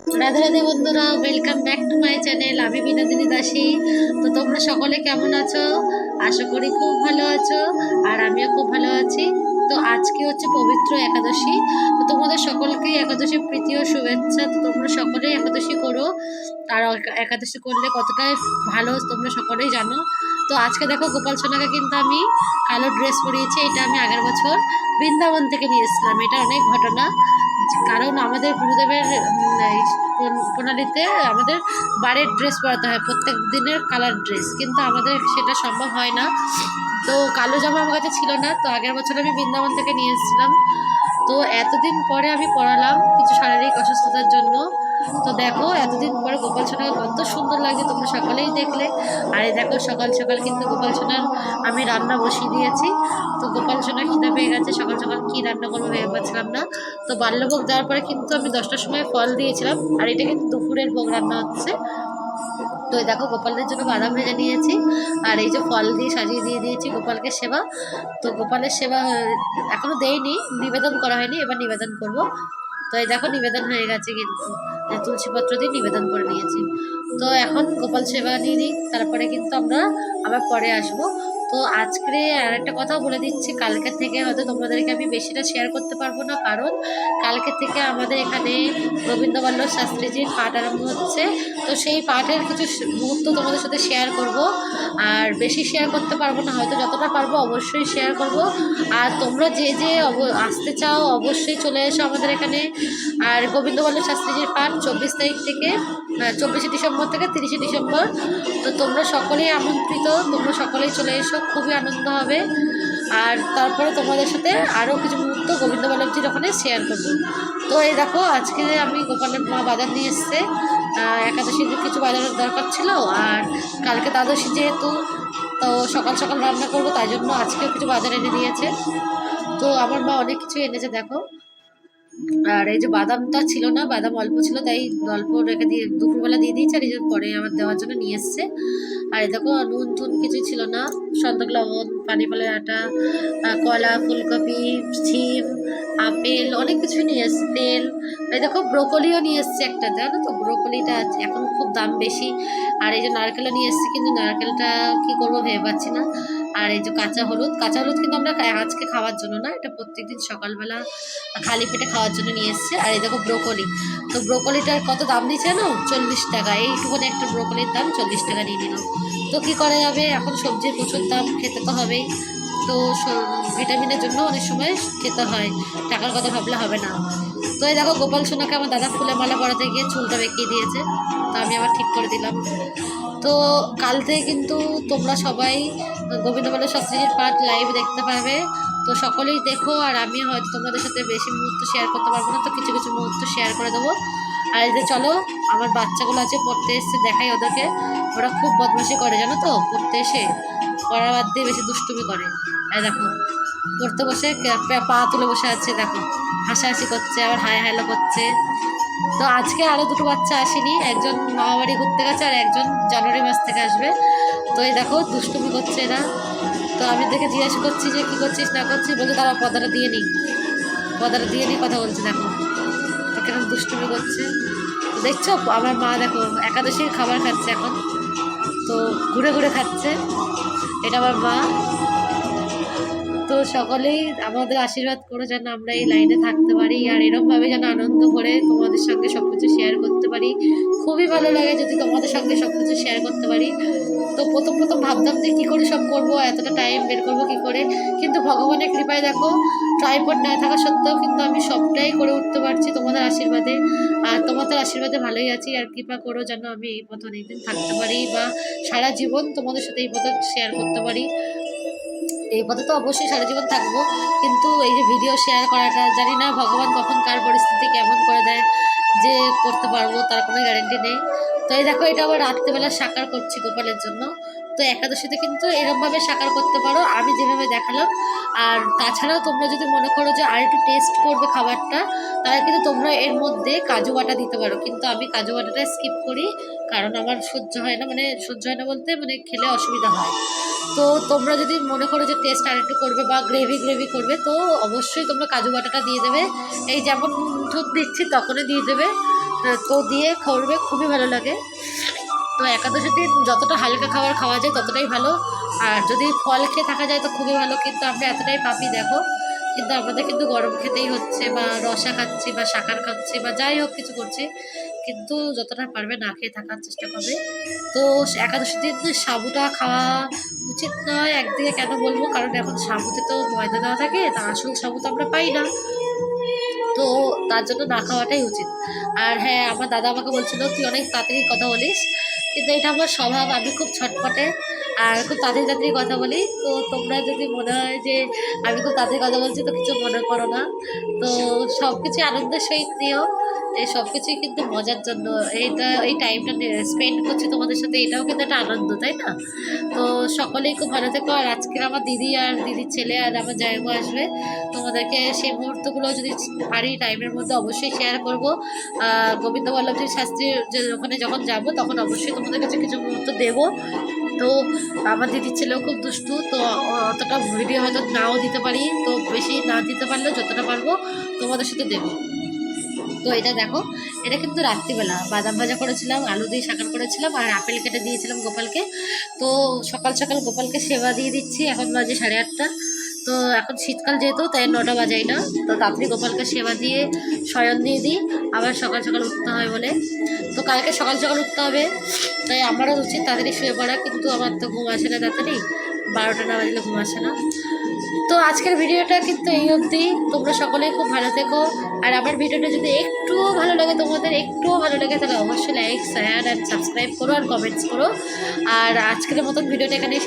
রাধে রাধে বন্ধুরা welcome back to my channel আমি বিনোদিনী দাসী। তো তোমরা সকলে কেমন আছো? আশা করি খুব ভালো আছো, আর আমিও খুব ভালো আছি। তো আজকে হচ্ছে পবিত্র একাদশী। তো তোমাদের সকলকেই একাদশী প্রীতি ও শুভেচ্ছা তো তোমরা সকলেই একাদশী করো। আর একাদশী করলে কতটাই ভালো তোমরা সকলেই জানো। তো আজকে দেখো গোপাল সোনাকে কিন্তু আমি কালো ড্রেস পরিয়েছি, এটা আমি আগের বছর বৃন্দাবন থেকে নিয়ে এসেছিলাম। এটা অনেক ঘটনা। কারণ আমাদের গুরুদেবের প্রণালীতে আমাদের বাড়ির ড্রেস পরাতে হয়, প্রত্যেক দিনের কালার ড্রেস কিন্তু আমাদের সেটা সম্ভব হয় না। তো কালো জামা আমার কাছে ছিল না, তো আগের বছর আমি বৃন্দাবন থেকে নিয়ে এসেছিলাম। তো এতদিন পরে আমি পরালাম কিছু শারীরিক অসুস্থতার জন্য। তো দেখো এতদিন পরে গোপাল সোনাকে কত সুন্দর লাগছে তোমরা সকালেই দেখলে। আর এই দেখো সকাল সকাল কিন্তু গোপাল সোনার আমি রান্না বসিয়ে দিয়েছি। তো গোপাল সোনা খিদে পেয়ে গেছে সকাল সকাল কী রান্না করব ভেবে পাচ্ছিলাম না। তো বাল্যভোগ দেওয়ার পরে কিন্তু আমি দশটার সময় ফল দিয়েছিলাম আর এটা কিন্তু দুপুরের ভোগ রান্না হচ্ছে। তো দেখো গোপালের জন্য বাদাম ভেজে নিয়েছি আর এই যে ফল দিয়ে সাজিয়ে দিয়ে দিয়েছি গোপালকে সেবা। তো গোপালের সেবা আহ, এখনও দেইনি নিবেদন করা হয়নি এবার নিবেদন করব। তো এই দেখো নিবেদন হয়ে গেছে কিন্তু। তুলসীপত্র দিয়ে নিবেদন করে নিয়েছি। তো এখন গোপাল সেবা নিয়ে নিই, তারপরে কিন্তু আমরা আবার পরে আসব। তো আজকে আর একটা কথাও বলে দিচ্ছি, কালকে থেকে হয়তো তোমাদেরকে আমি বেশিটা শেয়ার করতে পারব না, কারণ কালকে থেকে আমাদের এখানে গোবিন্দবল্লভ শাস্ত্রীজির পাঠ আরম্ভ হচ্ছে। তো সেই পাঠের কিছু মুহূর্ত তোমাদের সাথে শেয়ার করব। আর বেশি শেয়ার করতে পারব না, হয়তো যতটা পারব অবশ্যই শেয়ার করব। আর তোমরা যে যে আসতে চাও অবশ্যই চলে এসো আমাদের এখানে। আর গোবিন্দবল্লভ শাস্ত্রীজির পাঠ চব্বিশ তারিখ থেকে চব্বিশে ডিসেম্বর থেকে তিরিশে ডিসেম্বর। তো তোমরা সকলেই আমন্ত্রিত, তোমরা সকলেই চলে এসো। খুবই আনন্দ হবে। আর তারপরে তোমাদের সাথে আরও কিছু মুহূর্ত গোবিন্দ বল্লভজির ওখানে শেয়ার করব। তো এই দেখো, আজকে আমি গোপালের মা বাজার নিয়ে এসছে। একাদশীর কিছু বাজারের দরকার ছিল আর কালকে দ্বাদশী যেহেতু, তো সকাল সকাল রান্না করব, তাই জন্য আজকেও কিছু বাজার এনে দিয়েছে। তো আমার মা অনেক কিছু এনেছে, দেখো। আর এই যে বাদামটা ছিল না, বাদাম অল্প ছিল, তাই অল্প রেখে দিয়ে দুপুরবেলা দিয়ে দিয়েছে, আর এই যে পরে আমার দেওয়ার জন্য নিয়ে এসছে। আর এই দেখো, নুন টুন কিছু ছিল না, সন্তক, লবণ, পানি ফলের আটা কলা, ফুলকপি সিম আপেল, অনেক কিছু নিয়ে এসছে, তেল। এই দেখো, ব্রোকলিও নিয়ে এসছে একটা, জানো তো? ব্রোকলিটা এখন খুব দাম বেশি। আর এই যে নারকেলও নিয়ে এসছে, কিন্তু নারকেলটা কি করব ভেবে পাচ্ছি না। আর এই যে কাঁচা হলুদ কাঁচা হলুদ কিন্তু আমরা আজকে খাওয়ার জন্য না, এটা প্রত্যেকদিন সকালবেলা খালি পেটে খাওয়ার জন্য নিয়ে এসছে। আর এই দেখো ব্রোকলি। তো ব্রোকলিটার কত দাম দিচ্ছে না চল্লিশ টাকা। এইটুকুনি একটা ব্রোকলির দাম চল্লিশ টাকা নিয়ে নিল তো কী করা যাবে? এখন সবজির প্রচুর দাম, খেতে তো হবেই। তো ভিটামিনের জন্য অনেক সময় খেতে হয়। টাকার কথা ভাবলে হবে না। তো এই দেখো, গোপাল সোনাকে আমার দাদা ফুলে মালা পরাতে গিয়ে চুলটা বেঁকিয়ে দিয়েছে। তো আমি আবার ঠিক করে দিলাম। তো কাল থেকে কিন্তু তোমরা সবাই গোবিন্দবল্লভ শাস্ত্রীজির পাঠ লাইভ দেখতে পাবে। তো সকলেই দেখো, আর আমি হয়তো তোমাদের সাথে বেশি মুহূর্ত শেয়ার করতে পারব না, তো কিছু কিছু মুহূর্ত শেয়ার করে দেবো। আর এই যে চলো, আমার বাচ্চাগুলো আছে, পড়তে এসছে, দেখাই ওদেরকে। ওরা খুব বদমাশি করে, জানো তো, পড়তে এসে। পড়ার বাদ দিয়ে বেশি দুষ্টুমি করে। এই দেখো, পড়তে বসে পা- তুলে বসে আছে, দেখো, হাসাহাসি করছে, আবার হাই হাইলো করছে তো আজকে আরও দুটো বাচ্চা আসেনি, একজন মামাবাড়ি ঘুরতে গেছে আর একজন জানুয়ারি মাস থেকে আসবে। তো এই দেখো, দুষ্টুমি করছে এরা। তো আমি দেখে জিজ্ঞাসা করছি যে কী করছিস, না করছিস, বলছে তারা পদাটা দিয়ে নিই। পদাটা দিয়ে নিই, কথা বলছে, দেখো। তো কেন দুষ্টুমি করছে। দেখছ, আমার মা দেখো, একাদশীর খাবার খাচ্ছে এখন। তো ঘুরে ঘুরে খাচ্ছে। এটা আমার মা তো সকলেই আমাদের আশীর্বাদ করে যেন আমরা এই লাইনে থাকতে পারি আর এরকমভাবে যেন আনন্দ করে তোমাদের সঙ্গে সব কিছু শেয়ার করতে পারি। খুবই ভালো লাগে যদি তোমাদের সঙ্গে সব কিছু শেয়ার করতে পারি। তো প্রথম প্রথম ভাবতাম যে কী করে সব করব, এতটা টাইম বের করব কী করে? কিন্তু ভগবানের কৃপায় দেখো ট্রাইপড না থাকা সত্ত্বেও কিন্তু আমি সবটাই করে উঠতে পারছি তোমাদের আশীর্বাদে। আর তোমাদের আশীর্বাদে ভালোই আছি আর কৃপা করো যেন আমি এই পথ অনেকদিন থাকতে পারি বা সারা জীবন তোমাদের সাথে এই পথ শেয়ার করতে পারি। এই পথে তো অবশ্যই সারা জীবন থাকব। কিন্তু এই যে ভিডিও শেয়ার করাটা, জানি না ভগবান কখন কার পরিস্থিতি কেমন করে দেয়, যে করতে পারব তার কোনো গ্যারেন্টি নেই। তো এই দেখো, এটা আবার রাত্রেবেলা সাকার করছি গোপালের জন্য। তো একাদশীতে কিন্তু এরকমভাবে সাকার করতে পারো, আমি যেভাবে দেখালাম। আর তাছাড়াও তোমরা যদি মনে করো যে আর একটু টেস্ট করবে খাবারটা, তাহলে কিন্তু তোমরা এর মধ্যে কাজু বাটা দিতে পারো। কিন্তু আমি কাজু বাটাটা স্কিপ করি, কারণ আমার সহ্য হয় না মানে সহ্য হয় না বলতে মানে খেলে অসুবিধা হয়। তো তোমরা যদি মনে করো যে টেস্ট আর একটু করবে বা গ্রেভি গ্রেভি করবে, তো অবশ্যই তোমরা কাজু বাটাটা দিয়ে দেবে। এই যেমন দুধ দিচ্ছি, তখনই দিয়ে দেবে। তো দিয়ে খাওয়াবে খুবই ভালো লাগে। তো একাদশের দিন যতটা হালকা খাবার খাওয়া যায় ততটাই ভালো। আর যদি ফল খেয়ে থাকা যায় তো খুবই ভালো, কিন্তু আমরা এতটাই পাপি দেখো, কিন্তু আমাদের কিন্তু গরম খেতেই হচ্ছে বা রসা খাচ্ছি বা শাকার খাচ্ছি বা যাই হোক কিছু করছি, কিন্তু যতটা পারবে না খেয়ে থাকার চেষ্টা করবে। তো একাদশীর দিন সাবুটা খাওয়া উচিত নয়, একদিকে কেন বলব? কারণ এখন সাবুতে তো ময়দা দেওয়া থাকে, তা আসল সাবু তো আমরা পাই না। তো তার জন্য না খাওয়াটাই উচিত। আর হ্যাঁ আমার দাদা আমাকে বলছিল, তুই অনেক তাড়াতাড়ি কথা বলিস। কিন্তু এটা আমার স্বভাব আমি খুব ছটপটে আর খুব তাড়াতাড়ি তাড়াতাড়ি কথা বলি। তো তোমরা যদি মনে হয় যে আমি খুব তাড়াতাড়ি কথা বলছি, তো কিছু মনে করো না। তো সব কিছু আনন্দের সহিত নিও। এই সব কিছুই কিন্তু মজার জন্য। এইটা, এই টাইমটা স্পেন্ড করছি তোমাদের সাথে, এটাও কিন্তু একটা আনন্দ, তাই না? তো সকলেই খুব ভালো থেকো। আর আজকের আমার দিদি আর দিদির ছেলে আর আমার জায়গা আসবে। তোমাদেরকে সেই মুহূর্তগুলো যদি পারি টাইমের মধ্যে অবশ্যই শেয়ার করব। গোবিন্দ বল্লভজি শাস্ত্রীর ওখানে যখন যাব, তখন অবশ্যই তোমাদের কাছে কিছু মুহূর্ত দেবো। তো আমার দিদি ছেলেও খুব দুষ্টু, তো অতটা ভিডিও হয়তো নাও দিতে পারি, তো বেশি না দিতে পারলেও যতটা পারব তোমাদের সাথে দেবো। তো এটা দেখো, এটা কিন্তু রাত্রিবেলা, বাদাম ভাজা করেছিলাম, আলু দিয়ে শাকার করেছিলাম, আর আপেল কেটে দিয়েছিলাম গোপালকে। তো সকাল সকাল গোপালকে সেবা দিয়ে দিচ্ছি, এখন বাজে সাড়ে আটটা। তো এখন শীতকাল যেহেতু, তাই নটা বাজাই না তো তাড়াতাড়ি গোপালকে সেবা দিয়ে শয়ন দিয়ে দিই। আবার সকাল সকাল উঠতে হয় বলে। তো কালকে সকাল সকাল উঠতে হবে। তাই আমারও উচিত তাড়াতাড়ি শুয়ে পড়া, কিন্তু আমার তো ঘুম আসে না তাড়াতাড়ি। বারোটা না বাজলে ঘুম আসে না। তো আজকের ভিডিওটা কিন্তু এই অবধি। তোমরা সকলেই খুব ভালো থেকো। আর আমার ভিডিওটা যদি একটুও ভালো লাগে, তোমাদের একটুও ভালো লাগে, তাহলে অবশ্যই লাইক শেয়ার অ্যান্ড সাবস্ক্রাইব করো, আর কমেন্টস করো। আর আজকের মতন ভিডিওটা এখানেই শেষ